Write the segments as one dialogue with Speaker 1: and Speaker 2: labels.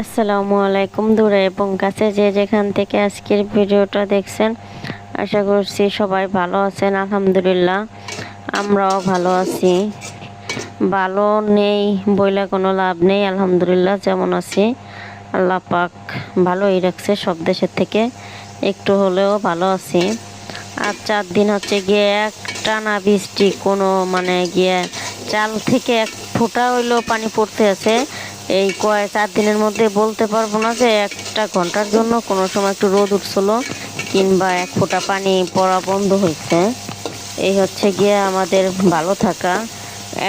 Speaker 1: আসসালামু আলাইকুম দূরে এবং কাছে যে যেখান থেকে আজকের ভিডিওটা দেখছেন, আশা করছি সবাই ভালো আছেন, আলহামদুলিল্লাহ। আমরাও ভালো আছি। ভালো নেই বইলা কোনো লাভ নেই, আলহামদুলিল্লাহ, যেমন আছি। আল্লাহ পাক ভালোই রাখছে সব দেশের থেকে, একটু হলেও ভালো আছি। আর চার দিন হচ্ছে গিয়ে এক টানা বৃষ্টি, কোনো মানে গিয়ে চাল থেকে এক ফোঁটা হইলেও পানি পড়তে আছে এই কয় চার দিনের মধ্যে বলতে পারব না যে একটা ঘণ্টার জন্য কোনো সময় একটু রোদ উঠছিল, কিংবা এক ফোঁটা পানি পড়া বন্ধ হয়েছে। এই হচ্ছে গিয়ে আমাদের ভালো থাকা।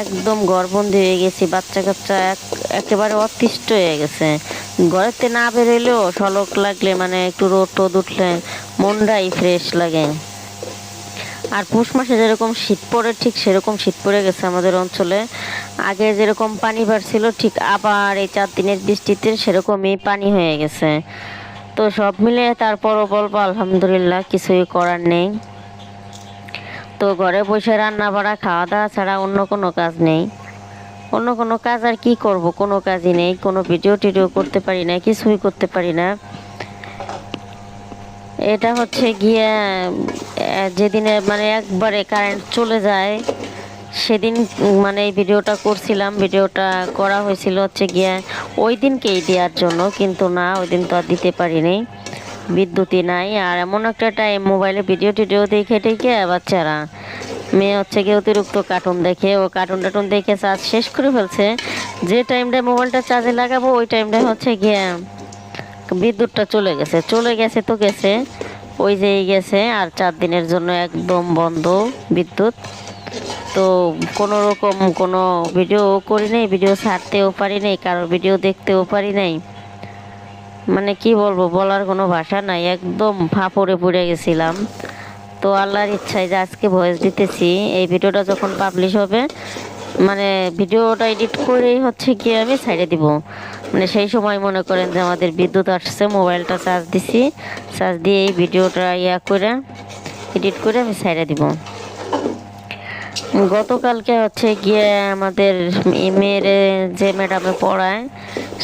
Speaker 1: একদম গড়বন্দি হয়ে গেছি, বাচ্চা কাচ্চা এক একেবারে অতিষ্ঠ হয়ে গেছে। ঘরেতে না বেরোলেও সলক লাগলে মানে একটু রোদ টোদ উঠলে মনটাই ফ্রেশ লাগে। আর পৌষ মাসে যেরকম শীত পড়ে, ঠিক সেরকম শীত পড়ে গেছে আমাদের অঞ্চলে। আগে যেরকম পানি বাড়ছিল, ঠিক আবার এই চার দিনের বৃষ্টিতে সেরকমই পানি হয়ে গেছে। তো সব মিলে তারপরও বলব, আলহামদুলিল্লাহ, কিছুই করার নেই। তো ঘরে বসে রান্না বাড়া, খাওয়া দাওয়া ছাড়া অন্য কোনো কাজ নেই। অন্য কোনো কাজ আর কি করব? কোনো কাজই নেই, কোনো ভিডিও টিডিও করতে পারি না, কিছুই করতে পারি না। এটা হচ্ছে গিয়ে যেদিনে মানে একবারে কারেন্ট চলে যায় সেদিন মানে ভিডিওটা করছিলাম, ভিডিওটা করা হয়েছিল হচ্ছে গিয়ে ওই দিনকেই দেওয়ার জন্য, কিন্তু না, ওই দিন তো আর দিতে পারিনি। বিদ্যুৎই নাই, আর এমন একটা টাইম মোবাইলে ভিডিও টিডিও দেখে টেকে বাচ্চারা মেয়ে হচ্ছে গিয়ে অতিরিক্ত কার্টুন দেখে, ও কার্টুন টার্টুন দেখে চার্জ শেষ করে ফেলছে। যে টাইমটা মোবাইলটা চার্জে লাগাবো, ওই টাইমটা হচ্ছে গিয়ে বিদ্যুৎটা চলে গেছে। চলে গেছে তো গেছে, ওই যেই গেছে, আর চার দিনের জন্য একদম বন্ধ বিদ্যুৎ। তো কোনো রকম কোনো ভিডিও করি নাই ভিডিও ছাড়তেও পারি নাই কারোর ভিডিও দেখতেও পারি নাই। মানে কি বলব, বলার কোনো ভাষা নাই, একদম ফাঁপড়ে পড়ে গেছিলাম। তো আল্লাহর ইচ্ছায় যে আজকে ভয়েস দিতেছি, এই ভিডিওটা যখন পাবলিশ হবে মানে ভিডিওটা এডিট করেই হচ্ছে গিয়ে আমি ছাইড়ে দিব। মানে সেই সময় মনে করেন যে আমাদের বিদ্যুৎ আসছে, মোবাইলটা চার্জ দিছি চার্জ দিয়ে এই ভিডিওটা ইয়া করে এডিট করে আমি ছাইড়ে দিব। গতকালকে হচ্ছে গিয়ে আমাদের মেয়ের, যে ম্যাডামে পড়ায়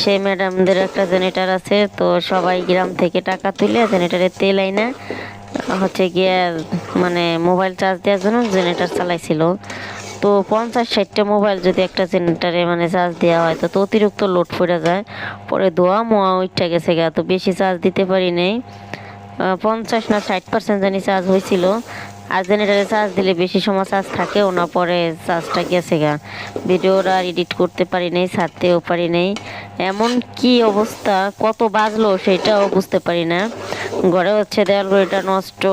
Speaker 1: সেই ম্যাডামদের একটা জেনারেটার আছে, তো সবাই গ্রাম থেকে টাকা তুলে জেনারেটারে তেল আইনা হচ্ছে গিয়ে মানে মোবাইল চার্জ দেওয়ার জন্য জেনারেটার চালাইছিল। তো পঞ্চাশ ষাটটা মোবাইল যদি একটা জেনারেটারে মানে চার্জ দেওয়া হয়, তো তো অতিরিক্ত লোড পড়ে যায়। পরে দোয়া মোয়া উঠটা গেছে গা, তো বেশি চার্জ দিতে পারি নাই। পঞ্চাশ না ষাট পার্সেন্ট জানি চার্জ হয়েছিল। আর জেনারেটারে চার্জ দিলে বেশি সময় চার্জ থাকেও না, পরে চার্জটা গেছে গা। ভিডিওটা আর এডিট করতে পারি নাই, ছাড়তেও পারি নাই। এমন কি অবস্থা, কত বাজলো সেটাও বুঝতে পারি না। ঘরে হচ্ছে দেয়াল ঘড়িটা নষ্ট,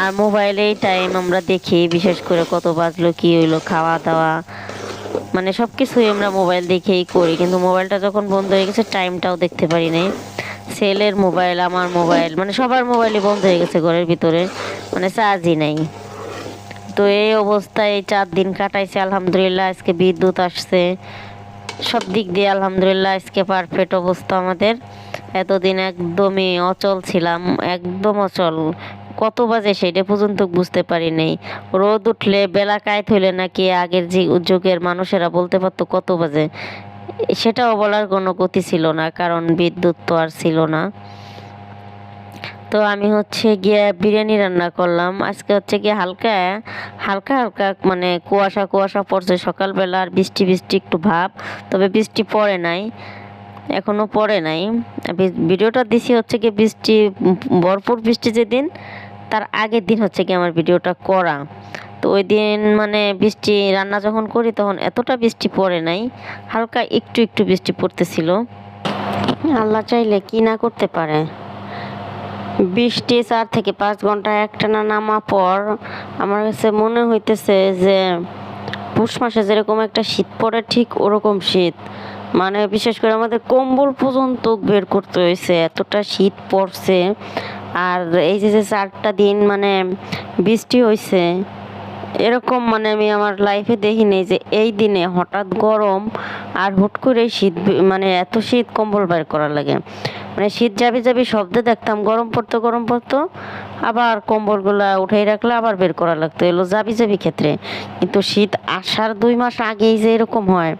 Speaker 1: আর মোবাইলেই টাইম আমরা দেখি, বিশেষ করে কত বাজলো, কি হইল, খাওয়া দাওয়া। মানে সব কিছুই আমরা মোবাইল দেখেই করি, কিন্তু মোবাইলটা যখন বন্ধ হয়ে গেছে টাইমটাও দেখতে পারি নাই। ছেলের মোবাইল, আমার মোবাইল মানে সবার মোবাইলই বন্ধ হয়ে গেছে ঘরের ভিতরে মানে চার্জই নাই। তো এই অবস্থায় চার দিন কাটাইছে, আলহামদুলিল্লাহ, আজকে বিদ্যুৎ আসছে। সব দিক দিয়ে আলহামদুলিল্লাহ, আজকে পারফেক্ট অবস্থা আমাদের। এতদিন একদমই অচল ছিলাম, একদম অচল। কত বাজে সেটা পর্যন্ত বুঝতে পারি নাই। রোদ উঠলে বেলা কায়ত হইলে নাকি আগের যে যুগের মানুষেরা বলতে পারতো কত বাজে। সেটাও বলার কোনো গতি ছিল না, কারণ বিদ্যুৎ তো আর ছিল না। তো আমি হচ্ছে গিয়ে বিরিয়ানি রান্না করলাম। আজকে হচ্ছে গিয়ে হালকা হালকা হালকা মানে কুয়াশা কুয়াশা পড়ছে। সকালবেলা আর বৃষ্টি বৃষ্টি একটু ভাব, তবে বৃষ্টি পড়ে নাই, এখনও পড়ে নাই। ভিডিওটা দিছি হচ্ছে গিয়ে বৃষ্টি, ভরপুর বৃষ্টি যেদিন, তার আগের দিন হচ্ছে গিয়ে আমার ভিডিওটা করা। তো ওই দিন মানে বৃষ্টি, রান্না যখন করি তখন এতটা বৃষ্টি পড়ে নাই, হালকা একটু একটু বৃষ্টি পড়তেছিল। আল্লাহ চাইলে কি না করতে পারে। বৃষ্টি চার থেকে পাঁচ ঘণ্টা একটানা নামা পর আমার কাছে মনে হইতেছে যে পৌষ মাসে যেরকম একটা শীত পড়ে ঠিক ওরকম শীত। মানে বিশেষ করে আমাদের কম্বল পর্যন্ত বের করতে হয়েছে এতটা শীত পড়ছে। আর এই যে চারটা দিন মানে বৃষ্টি হয়েছে এরকম মানে আমি আমার লাইফে দেখিনি যে এই দিনে হঠাৎ গরম আর হুট করে শীত মানে এত শীত কম্বল বের করা লাগে। মানে শীত যাবি যাবি শব্দে দেখতাম গরম পড়তো গরম পড়তো, আবার কম্বলগুলা উঠাই রাখলে আবার বের করা লাগতো। এলো যাবি যাবি ক্ষেত্রে। কিন্তু শীত আসার দুই মাস আগেই যে এরকম হয়,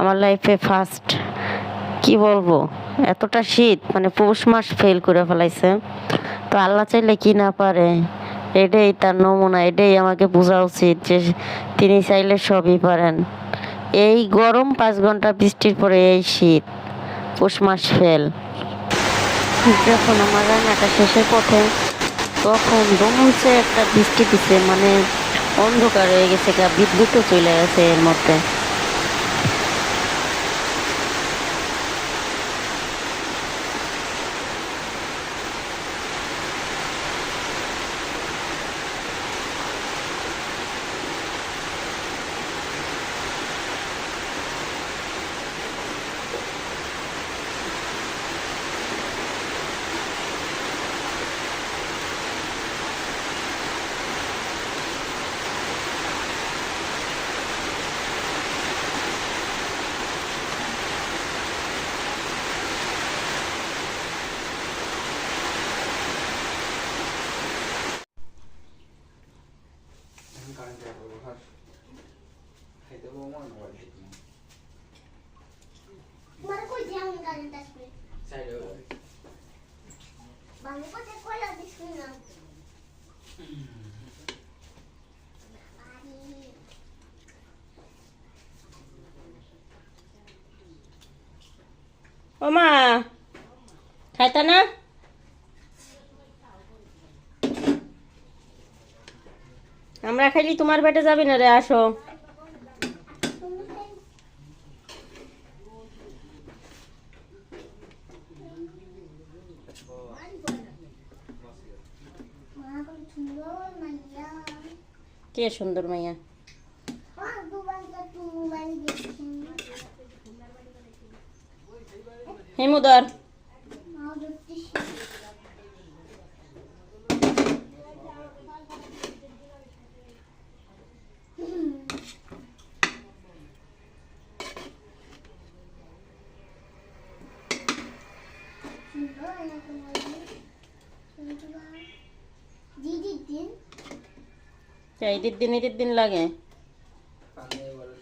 Speaker 1: আমার লাইফে ফার্স্ট কি বলব? এতটা শীত মানে পৌষ মাস ফেল করে ফেলাইছে। তো আল্লাহ চাইলে কি না পারে? এটাই তার নমুনা, এটাই আমাকে বোঝা উচিত যে তিনি চাইলে সবই পারেন। এই গরম পাঁচ ঘণ্টা বৃষ্টির পরে এই শীত, পৌষ মাস ফেল। যখন আমার রান্নাটা শেষের পথে, তখন দমনছে একটা বৃষ্টি দিছে মানে অন্ধকার হয়ে গেছে বিদ্যুৎও চলে গেছে এর মধ্যে।
Speaker 2: 사는 대로 할 해도 뭐만 원할
Speaker 3: 해도 뭐. 말고 지양이 가는 다시.
Speaker 1: 자료. 말고 제 꼴라 비스나. 엄마. আমরা খাইলি তোমার পেটে যাবি না রে আসো। কে সুন্দর মাইয়া? হেমুদার। ঈদের দিন ঈদের দিন লাগে
Speaker 2: পানি এবারে